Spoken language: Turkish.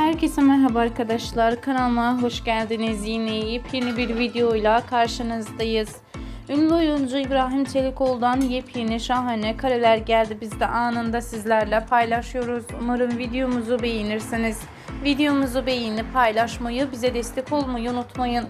Herkese merhaba arkadaşlar. Kanalıma hoş geldiniz. Yine yepyeni bir videoyla karşınızdayız. Ünlü oyuncu İbrahim Çelikoğlu'dan yepyeni şahane kareler geldi. Biz de anında sizlerle paylaşıyoruz. Umarım videomuzu beğenirsiniz. Videomuzu beğenip paylaşmayı, bize destek olmayı unutmayın.